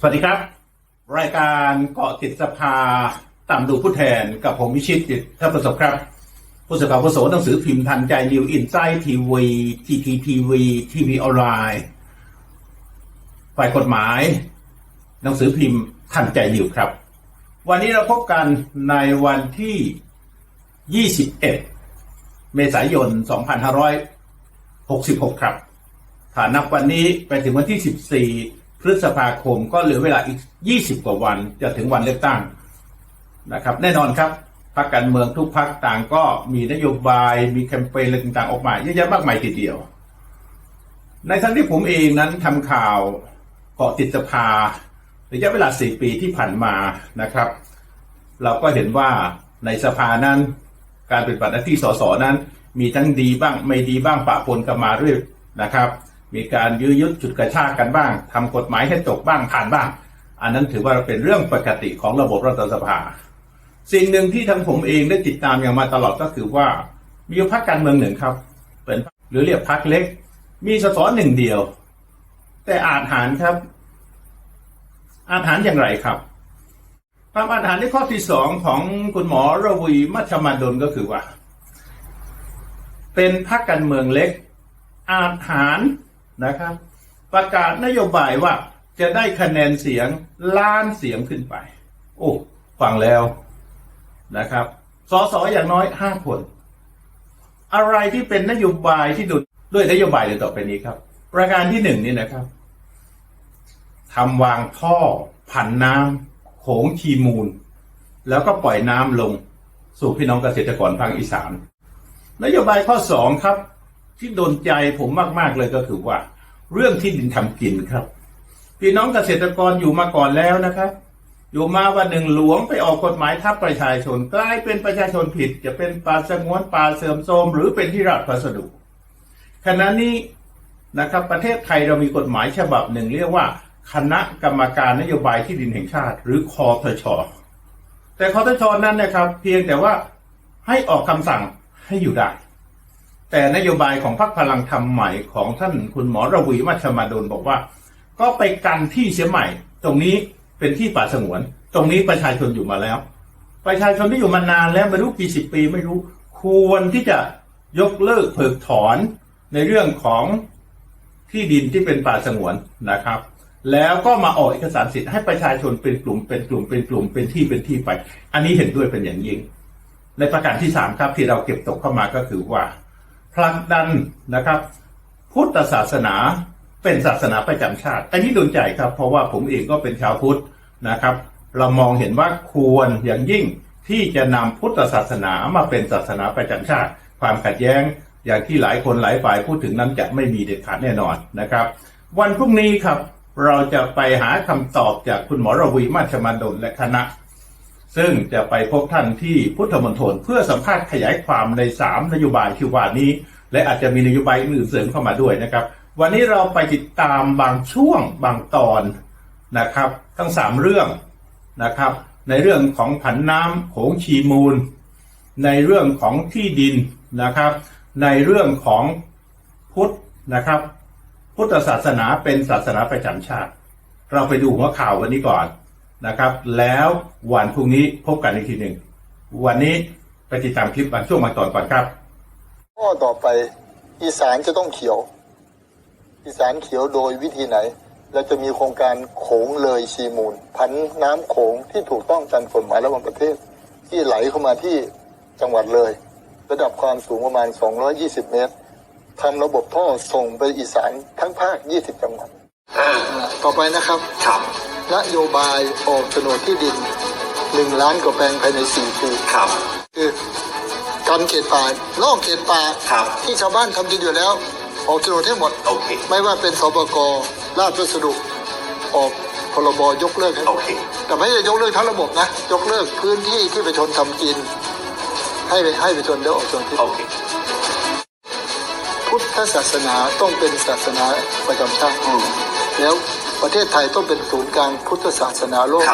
สวัสดีครับ รายการเกาะติดสภาตามดูผู้แทนกับผมวิชิตจิตท่าประสบครับ ผู้สื่อข่าวผู้โสหนังสือพิมพ์ทันใจนิวอินไซต์ทีวีทีทีทีวีทีวีออนไลน์ฝ่ายกฎหมาย หนังสือพิมพ์ทันใจนิวครับ วันนี้เราพบกันในวันที่ 21 เมษายน 2566 ครับถ้านับวันนี้ไปถึงวันที่ 14 พฤษภาคมก็เหลือเวลาอีก 20 กว่าวันจะถึงวันเลือกตั้งนะครับ แน่นอนครับพรรคการเมืองทุกพรรคต่างก็มีนโยบายมีแคมเปญอะไรต่างๆออกมาเยอะแยะมากมายทีเดียว ในทั้งที่ผมเองนั้นทำข่าวเกาะติดสภาระยะเวลา4ปีที่ผ่านมานะครับ เราก็เห็นว่าในสภานั้น การปฏิบัติหน้าที่สสนั้น มีทั้งดีบ้างไม่ดีบ้างปะปนกันมาเรื่อยนะครับ มีการยื้อยุดจุดกระชากกันบ้างทำกฎหมายให้ตกบ้างผ่านบ้าง อันนั้นถือว่าเป็นเรื่องปกติของระบบรัฐสภา สิ่งหนึ่งที่ทั้งผมเองได้ติดตามอย่างมาตลอดก็คือว่ามีพรรคการเมืองหนึ่งครับ เป็นหรือเรียกพรรคเล็ก มีสสหนึ่งเดียว แต่อาจหารครับ อาจหารอย่างไรครับความอาถรรในข้อที่สองของคุณหมอระวีมัชมาดลก็คือว่า เป็นพรรคการเมืองเล็ก อาถรร นะครับ ประกาศนโยบายว่าจะได้คะแนนเสียงล้านเสียงขึ้นไป โอ้ฟังแล้วนะครับสสอย่างน้อยห้าคน อะไรที่เป็นนโยบายที่ดูด้วยนโยบายเดี๋ยวต่อไปนี้ครับ ประการที่หนึ่งนี่นะครับทำวางท่อผันน้ำโขงชีมูล แล้วก็ปล่อยน้ำลง สู่พี่น้องเกษตรกรภาคอีสานนโยบายข้อสองครับ ที่โดนใจผมมาก ๆ เลยก็คือว่า เรื่องที่ดินทำกินครับ พี่น้องเกษตรกรอยู่มาก่อนแล้วนะครับ อยู่มาวันหนึ่งหลวงไปออกกฎหมายทับประชาชนกลายเป็นประชาชนผิด จะเป็นป่าสงวนป่าเสื่อมโทรมหรือเป็นที่ราชพัสดุขณะนี้นะครับ ประเทศไทยเรามีกฎหมายฉบับหนึ่งเรียกว่า คณะกรรมการนโยบายที่ดินแห่งชาติ หรือคอทช แต่คอทชนั้นนะครับ เพียงแต่ว่าให้ออกคำสั่งให้อยู่ได้ แต่นโยบายของพรรคพลังธรรมใหม่ของท่านคุณหมอระวีมัชมาดลบอกว่า ก็ไปกันที่เสียใหม่ ตรงนี้เป็นที่ป่าสงวน ตรงนี้ประชาชนอยู่มาแล้ว ประชาชนที่อยู่มานานแล้วไม่รู้กี่สิบปีไม่รู้ ควรที่จะยกเลิกเพิกถอนในเรื่องของที่ดินที่เป็นป่าสงวนนะครับ แล้วก็มาออกเอกสารสิทธิ์ให้ประชาชนเป็นกลุ่มเป็นกลุ่มเป็นกลุ่มเป็นที่เป็นที่ไป อันนี้เห็นด้วยเป็นอย่างยิ่ง ในประการที่สามครับที่เราเก็บตกเข้ามาก็คือว่า ผลักดันนะครับ พุทธศาสนาเป็นศาสนาประจำชาติ อันนี้โดนใจครับ เพราะว่าผมเองก็เป็นชาวพุทธนะครับ เรามองเห็นว่าควรอย่างยิ่งที่จะนำพุทธศาสนามาเป็นศาสนาประจำชาติ ความขัดแย้งอย่างที่หลายคนหลายฝ่ายพูดถึงนั้นจะไม่มีเด็ดขาดแน่นอนนะครับ วันพรุ่งนี้ครับเราจะไปหาคำตอบจากคุณหมอระวีมาชมาดลและคณะ ซึ่งจะไปพบท่านที่พุทธมณฑลเพื่อสัมภาษณ์ขยายความใน 3 นโยบายที่ว่านี้ และอาจจะมีนโยบายอื่นเสริมเข้ามาด้วยนะครับ วันนี้เราไปติดตามบางช่วงบางตอนนะครับ ทั้ง 3 เรื่องนะครับ ในเรื่องของผันน้ำโขงชีมูล ในเรื่องของที่ดินนะครับ ในเรื่องของพุทธนะครับ พุทธศาสนาเป็นศาสนาประจำชาติ เราไปดูหัวข่าววันนี้ก่อน นะครับ แล้ววันพรุ่งนี้พบกันอีกทีหนึ่ง วันนี้ไปติดตามคลิปบางช่วงบางตอนก่อนครับ ข้อต่อไปอีสานจะต้องเขียว อีสานเขียวโดยวิธีไหน เราจะมีโครงการโขงเลยชีมูล พันน้ำโขงที่ถูกต้องตามกฎหมายระหว่างประเทศ ที่ไหลเข้ามาที่จังหวัดเลย ระดับความสูงประมาณ 220 เมตรทำระบบท่อส่งไปอีสานทั้งภาค 20 จังหวัดอ่าต่อไปนะครับครับ นโยบายออกโฉนดที่ดิน1ล้านกว่าแปลงภายใน4ปีครับคือการเขตป่านอกเขตป่าครับที่ชาวบ้านทำกินอยู่แล้ว ออกโฉนดให้หมด โอเค ไม่ว่าเป็นสปกราชพัสดุออกพรบยกเลิกให้หมโอดเค แต่ไม่ได้ยกเลิกทั้งระบบนะ ยกเลิกพื้นที่ที่ประชาชนทำกิน ให้ไปให้ประชาชนได้ออกโฉนดที่โอเค พุทธศาสนาต้องเป็นศาสนาประจำชาติอืม แล้วประเทศไทยต้องเป็นศูนย์กลางพุทธศาสนาโลก